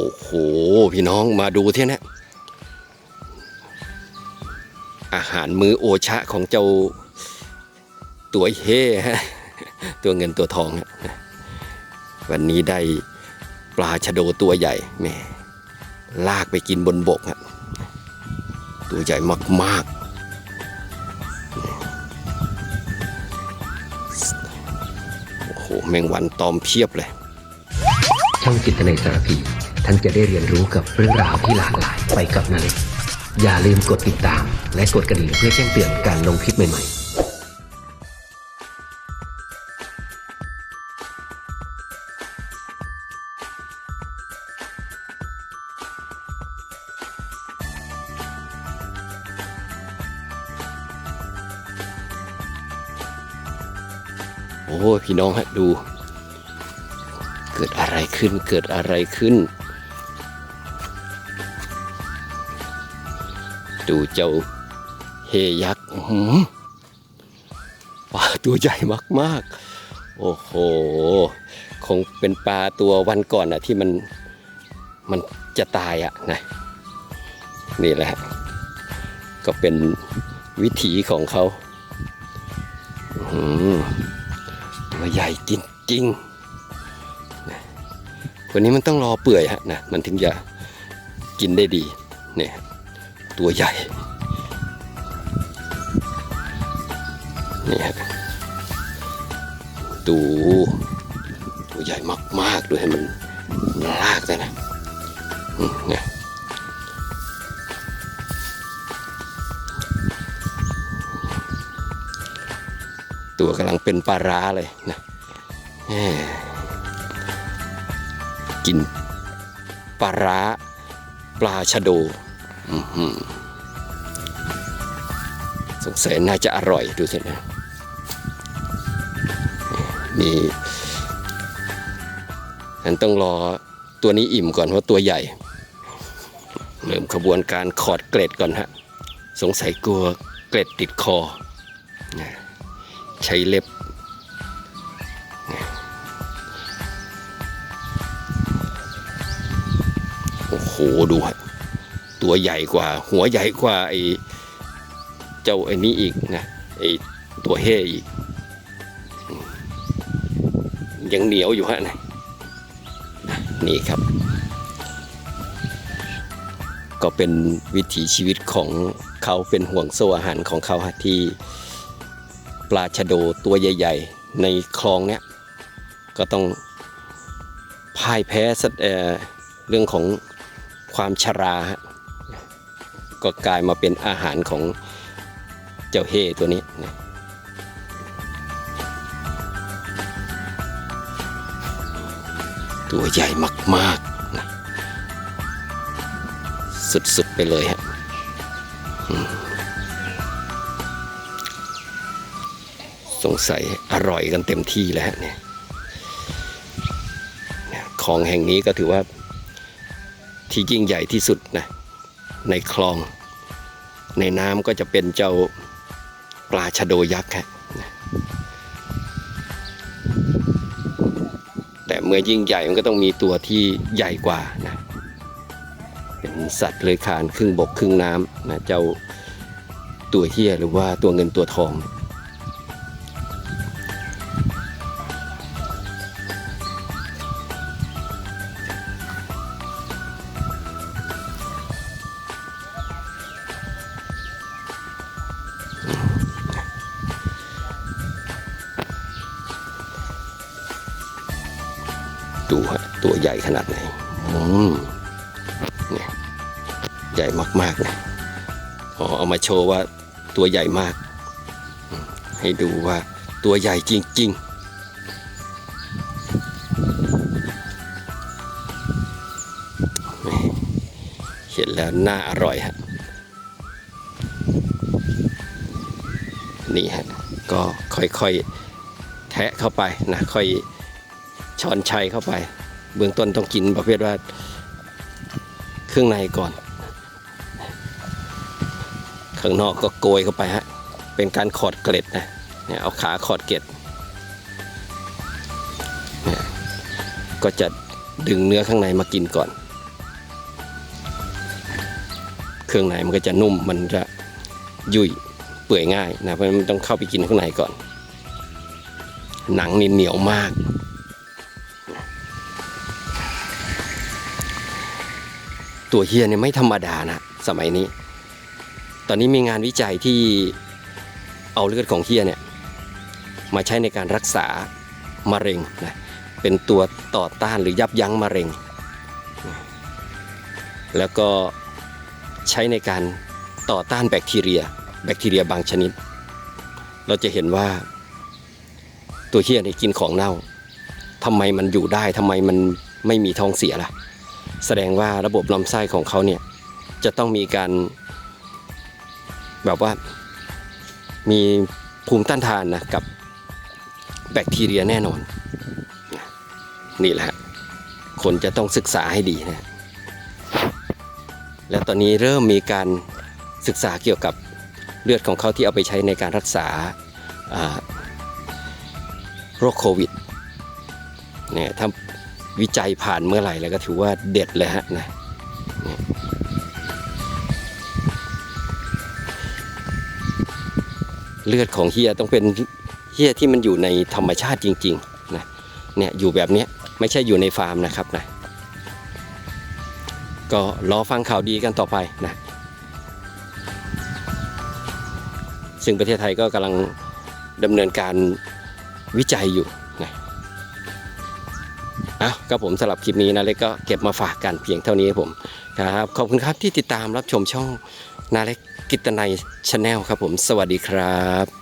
อ้โห พี่น้องมาดูเที่ยนะอาหารมื้อโอชะของเจ้าตัวเฮฮะตัวเงินตัวทองฮะวันนี้ได้ปลาชะโดตัวใหญ่แม่ลากไปกินบนบกฮะตัวใหญ่มากๆโอ้โหแมงวันตอมเพียบเลย ช่องจิตในสารพี ท่านจะได้เรียนรู้กับเรื่องราวที่หลากหลายไปกับนาเล็กอย่าลืมกดติดตาม และกดกระดิ่งเพื่อแจ้งเตือนการลงคลิปใหม่ๆโอ้พี่น้องฮะดู เกิดอะไรขึ้นเกิดอะไรขึ้น ดูเจ้าเฮยักษ์ปลาตัวใหญ่มากๆ โอ้โห คงเป็นปลาตัววันก่อนอะที่มันมันจะตายอะนะนี่แหละ ก็เป็นวิถีของเขาหือตัวใหญ่จริงๆนะวันนี้มันต้องรอเปื่อยฮะนะมันถึงจะกินได้ดีเนี่ย ตัวใหญ่นี่ฮะดูตัวใหญ่มากๆด้วยให้มันลากได้นะเนี่ยตัวกำลังเป็นปลาร้าเลยนะกินปลาร้าปลาชะโด สงสัยน่าจะอร่อยดูสินะ มีนั้นต้องรอตัวนี้อิ่มก่อนเพราะตัวใหญ่ เริ่มขบวนการขอดเกล็ดก่อนฮะ สงสัยกลัวเกล็ดติดคอ ใช้เล็บโอ้โห ดูฮะ ตัวใหญ่กว่า หัวใหญ่กว่าไอ้เจ้าไอ้นี้อีกนะไอ้ตัวเฮ่อีกยังเหนียวอยู่ฮะนะนี่ครับ ก็เป็นวิถีชีวิตของเขาเป็นห่วงโซ่อาหารของเขาฮะที่ปลาชะโดตัวใหญ่ ๆ ในคลองเนี้ยก็ต้องพ่ายแพ้เเรื่องของความชราฮะ ก็กลายมาเป็นอาหารของเจ้าเฮตัวนี้นะตัวใหญ่มากๆนะสุดๆไปเลยฮะสงสัยอร่อยกันเต็มที่แล้วเนี่ยเนี่ยคลองแห่งนี้ก็ถือว่าที่ยิ่งใหญ่ที่สุดนะ ในคลอง ในน้ำก็จะเป็นเจ้าปลาชะโดยักษ์ฮะแต่เมื่อยิ่งใหญ่มันก็ต้องมีตัวที่ใหญ่กว่านะเป็นสัตว์เลื้อยคลานครึ่งบกครึ่งน้ำนะเจ้าตัวเฮียหรือว่าตัวเงินตัวทอง ดูฮะตัวใหญ่ขนาดไหนอืมเนี่ยใหญ่มากๆนะอ๋อเอามาโชว์ว่าตัวใหญ่มาก ให้ดูว่าตัวใหญ่จริง ๆเห็นแล้วน่าอร่อยฮะนี่ฮะก็ค่อยๆแทะเข้าไปนะค่อย ช้อนชัยเข้าไป เบื้องต้นต้องกินประเภทว่าเครื่องในก่อน ข้างนอกก็โกยเข้าไปฮะ เป็นการขอดเกล็ดนะเนี่ยเอาขาขอดเกล็ดเนี่ยก็จะดึงเนื้อข้างในมากินก่อน เครื่องในมันก็จะนุ่มมันจะยุ่ยเปื่อยง่ายนะเพราะมันต้องเข้าไปกินข้างในก่อน หนังนี่เหนียวมาก ตัวเฮียเนี่ยไม่ธรรมดานะ สมัยนี้ ตอนนี้มีงานวิจัยที่เอาเลือดของเฮียเนี่ยมาใช้ในการรักษามะเร็งนะเป็นตัวต่อต้านหรือยับยั้งมะเร็ง แล้วก็ใช้ในการต่อต้านแบคทีเรีย แบคทีเรียบางชนิด เราจะเห็นว่าตัวเฮียเนี่ยกินของเน่าทำไมมันอยู่ได้ทำไมมันไม่มีท้องเสียล่ะ แสดงว่าระบบลำไส้ของเขาเนี่ยจะต้องมีการ แบบว่ามีภูมิต้านทานนะกับแบคทีเรียแน่นอน นี่แหละคนจะต้องศึกษาให้ดีนะและตอนนี้เริ่มมีการศึกษาเกี่ยวกับเลือดของเขาที่เอาไปใช้ในการรักษาอ่าโรคโควิดเนี่ยถ้า วิจัยผ่านเมื่อไหร่แล้วก็ถือว่าเด็ดเลยฮะนะเลือดของเฮียต้องเป็นเฮียที่มันอยู่ในธรรมชาติจริงๆนะเนี่ยอยู่แบบนี้ไม่ใช่อยู่ในฟาร์มนะครับนะก็รอฟังข่าวดีกันต่อไปนะซึ่งประเทศไทยก็กำลังดำเนินการวิจัยอยู่ นะอะก็ผมสำหรับคลิปนี้นะเล็กก็เก็บมาฝากกันเพียงเท่านี้ครับผมครับขอบคุณครับที่ติดตามรับชมช่องนาเล็กกิตนัยชาแนลครับผม สวัสดีครับ